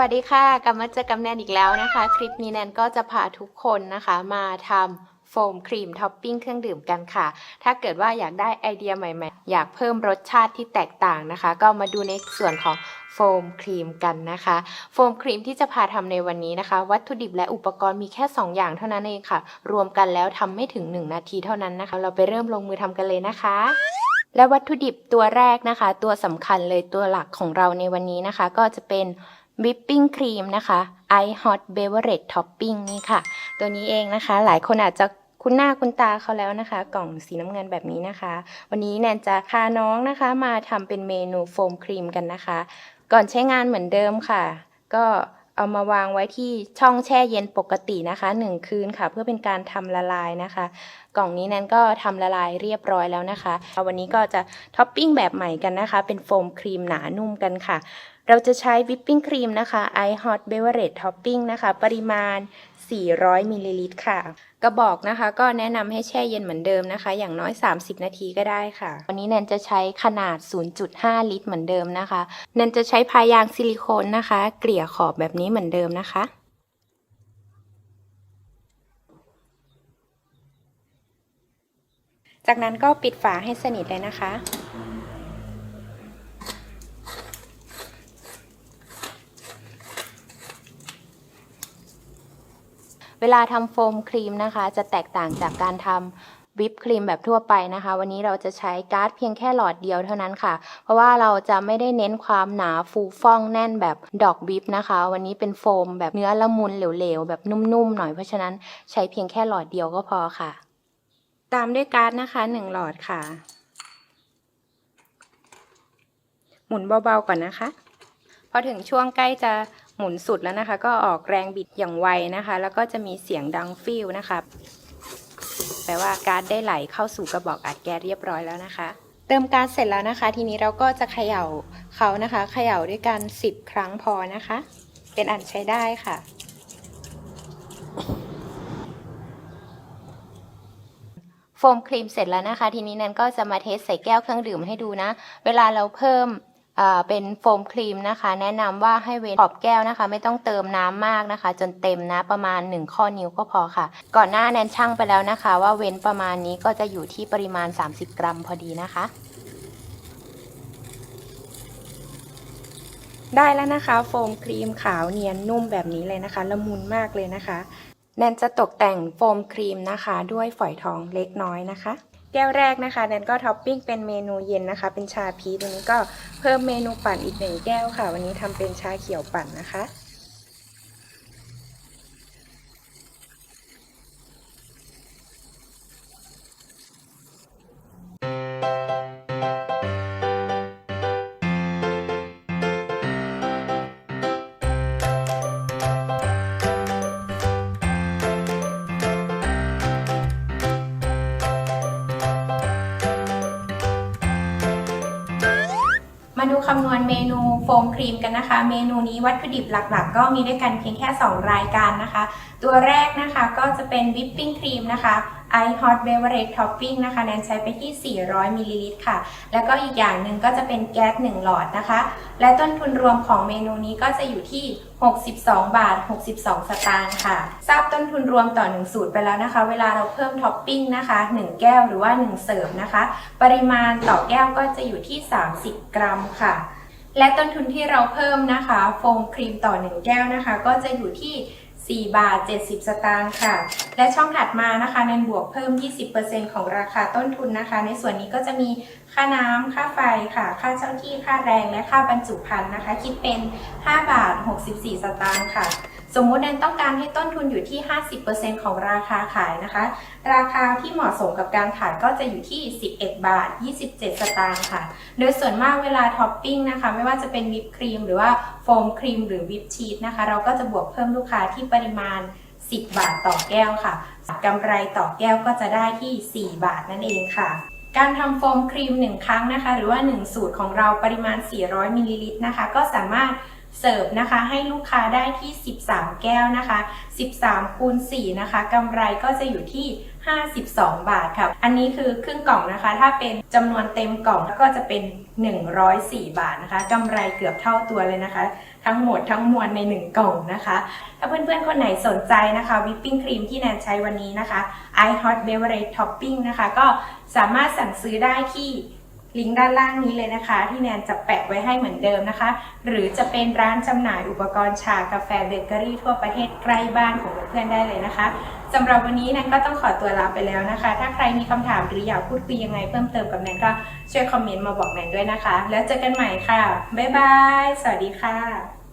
วัสดีค่ะกลับมาเจอกับแนนอีกแล้วนะคะ คลิปนี้แนนก็จะพาทุกคนนะคะมาทำโฟมครีมท็อปปิ้งเครื่องดื่มกันค่ะ ถ้าเกิดว่าอยากได้ไอเดียใหม่ๆ อยากเพิ่มรสชาติที่แตกต่างนะคะ ก็มาดูในส่วนของโฟมครีมกันนะคะ โฟมครีมที่จะพาทำในวันนี้นะคะ วัตถุดิบและอุปกรณ์มีแค่ 2 อย่างเท่านั้นเองค่ะ รวมกันแล้วทำไม่ถึง 1 นาทีเท่านั้นนะคะ เราไปเริ่มลงมือทำกันเลยนะคะและวัตถุดิบตัวแรกนะคะ ตัวสำคัญเลยตัวหลักของเราในวันนี้นะคะ ก็จะเป็น วิปปิ้งครีมนะคะ i hot beverage topping นี่ค่ะ ตัวนี้เองนะคะ หลายคนอาจจะคุ้นหน้าคุ้นตาเขาแล้วนะคะ กล่องสีน้ำเงินแบบนี้นะคะ วันนี้แนนจะพาน้องนะคะ มาทำเป็นเมนูโฟมครีมกันนะคะ ก่อนใช้งานเหมือนเดิมค่ะ ก็เอามาวางไว้ที่ช่องแช่เย็นปกตินะคะ1คืนค่ะ เพื่อเป็นการทำละลายนะคะ กล่องนี้แนนก็ทำละลายเรียบร้อยแล้วนะคะวันนี้ก็จะท็อปปิ้งแบบใหม่กันนะคะ เป็นโฟมครีมหนานุ่มกันค่ะเราจะใช้วิปปิ้งครีมนะคะ i hot beverage topping นะคะ ปริมาณ 400มิลลิลิตรค่ะ กระบอกนะคะก็แนะนำให้แช่เย็นเหมือนเดิมนะคะ อย่างน้อย 30 นาทีก็ได้ค่ะ วันนี้แนนจะใช้ขนาด 0.5 ลิตรเหมือนเดิมนะคะแนนจะใช้พายางซิลิโคนนะคะ เกลี่ยขอบแบบนี้เหมือนเดิมนะคะจากนั้นก็ปิดฝาให้สนิทเลยนะคะ เวลาทำโฟมครีมนะคะ จะแตกต่างจากการทำวิปครีมแบบทั่วไปนะคะ วันนี้เราจะใช้การ์ดเพียงแค่หลอดเดียวเท่านั้นค่ะ เพราะว่าเราจะไม่ได้เน้นความหนาฟูฟ่องแน่นแบบดอกวิปนะคะ วันนี้เป็นโฟมแบบเนื้อละมุนเหลวๆแบบนุ่มๆหน่อยเพราะฉะนั้นใช้เพียงแค่หลอดเดียวก็พอค่ะ ตามด้วยการ์ดนะคะหนึ่งหลอดค่ะ หมุนเบาๆก่อนนะคะพอถึงช่วงใกล้จะ หมุนสุดแล้วนะคะ ก็ออกแรงบิดอย่างไวนะคะ แล้วก็จะมีเสียงดังฟิวนะคะแปลว่าการ์ดได้ไหลเข้าสู่กระบอกอัดแก๊สเรียบร้อยแล้วนะคะ เติมการ์ดเสร็จแล้วนะคะ ทีนี้เราก็จะเขย่าเขานะคะ เขย่าด้วยกัน 10 ครั้งพอนะคะ เป็นอันใช้ได้ค่ะโฟมครีมเสร็จแล้วนะคะ ทีนี้แนนก็จะมาเทสใส่แก้วเครื่องดื่มให้ดูนะ เวลาเราเพิ่ม เป็นโฟมครีมนะคะ แนะนำว่าให้เว้นขอบแก้วนะคะ ไม่ต้องเติมน้ำมากนะคะ จนเต็มนะประมาณ 1 ข้อนิ้วก็พอค่ะ ก่อนหน้าแนนช่างไปแล้วนะคะ ว่าเว้นประมาณนี้ก็จะอยู่ที่ปริมาณ 30 กรัมพอดีนะคะ ได้แล้วนะคะ โฟมครีมขาวเนียนนุ่มแบบนี้เลยนะคะ ละมุนมากเลยนะคะแนนจะตกแต่งโฟมครีมนะคะ ด้วยฝอยทองเล็กน้อยนะคะ แก้วแรกนะคะแนนก็ท็อปปิ้งเป็นเมนูเย็นนะคะ เป็นชาพีชวันนี้ก็เพิ่มเมนูปั่นอีกหนึ่งแก้วค่ะ วันนี้ทำเป็นชาเขียวปั่นนะคะ คำนวณเมนูโฟมครีมกันนะคะ เมนูนี้วัตถุดิบหลักๆ ก็มีด้วยกันเพียงแค่ 2 รายการนะคะ ตัวแรกนะคะก็จะเป็นวิปปิ้งครีมนะคะ i hot beverage topping นะคะแนนใช้ไปที่ 400มิลลิลิตรค่ะ แล้วก็อีกอย่างหนึ่งก็จะเป็นแก๊ส1หลอดนะคะ และต้นทุนรวมของเมนูนี้ก็จะอยู่ที่ 62 บาท 62 สตางค์ค่ะ ทราบต้นทุนรวมต่อ 1 สูตรไปแล้วนะคะ เวลาเราเพิ่มท็อปปิ้งนะคะ 1 แก้วหรือว่า 1 เสิร์ฟนะคะ ปริมาณต่อแก้วก็จะอยู่ที่ 30 กรัมค่ะและต้นทุนที่เราเพิ่มนะคะ โฟมครีมต่อ 1 แก้วนะคะ ก็จะอยู่ที่ 4 บาท 70 สตางค์ค่ะ และช่องถัดมานะคะในบวกเพิ่ม 20%ของราคาต้นทุนนะคะ ในส่วนนี้ก็จะมีค่าน้ำค่าไฟค่ะ ค่าเช่าที่ค่าแรงและค่าบรรจุภัณฑ์นะคะ คิดเป็น 5 บาท 64 สตางค์ค่ะ สมมุติแนนต้องการให้ต้นทุนอยู่ที่ 50%ของราคาขายนะคะ ราคาที่เหมาะสมกับการขายก็จะอยู่ที่ 11 บาท 27 สตางค์ค่ะ โดยส่วนมากเวลาท็อปปิ้งนะคะ ไม่ว่าจะเป็นวิปครีมหรือว่าโฟมครีมหรือวิปชีสนะคะ เราก็จะบวกเพิ่มลูกค้าที่ปริมาณ 10 บาทต่อแก้วค่ะกำไรต่อแก้วก็จะได้ที่ 4 บาทนั่นเองค่ะ การทำโฟมครีม 1 ครั้งนะคะ หรือว่า 1 สูตรของเราปริมาณ 400มิลลิลิตรนะคะ ก็สามารถเสิร์ฟนะคะให้ลูกค้าได้ที่ 13 แก้วนะคะ 13คูณ4นะคะกำไรก็จะอยู่ที่ 52 บาทค่ะ อันนี้คือครึ่งกล่องนะคะ ถ้าเป็นจำนวนเต็มกล่องก็จะเป็น 104 บาทนะคะกำไรเกือบเท่าตัวเลยนะคะ ทั้งหมดทั้งมวลในหนึ่งกล่องนะคะ ถ้าเพื่อนๆ คนไหนสนใจนะคะวิปปิ้งครีมที่แนนใช้วันนี้นะคะ i hot beverage topping นะคะ ก็สามารถสั่งซื้อได้ที่ลิงก์ด้านล่างนี้เลยนะคะ ที่แนนจะแปะไว้ให้เหมือนเดิมนะคะ หรือจะเป็นร้านจำหน่ายอุปกรณ์ชากาแฟเบเกอรี่ทั่วประเทศใกล้บ้านของเพื่อนๆได้เลยนะคะ สำหรับวันนี้แนนก็ต้องขอตัวลาไปแล้วนะคะ ถ้าใครมีคำถามหรืออยากพูดคุยยังไงเพิ่มเติมกับแนนก็ช่วยคอมเมนต์มาบอกแนนด้วยนะคะ แล้วเจอกันใหม่ค่ะ บ๊ายบาย สวัสดีค่ะ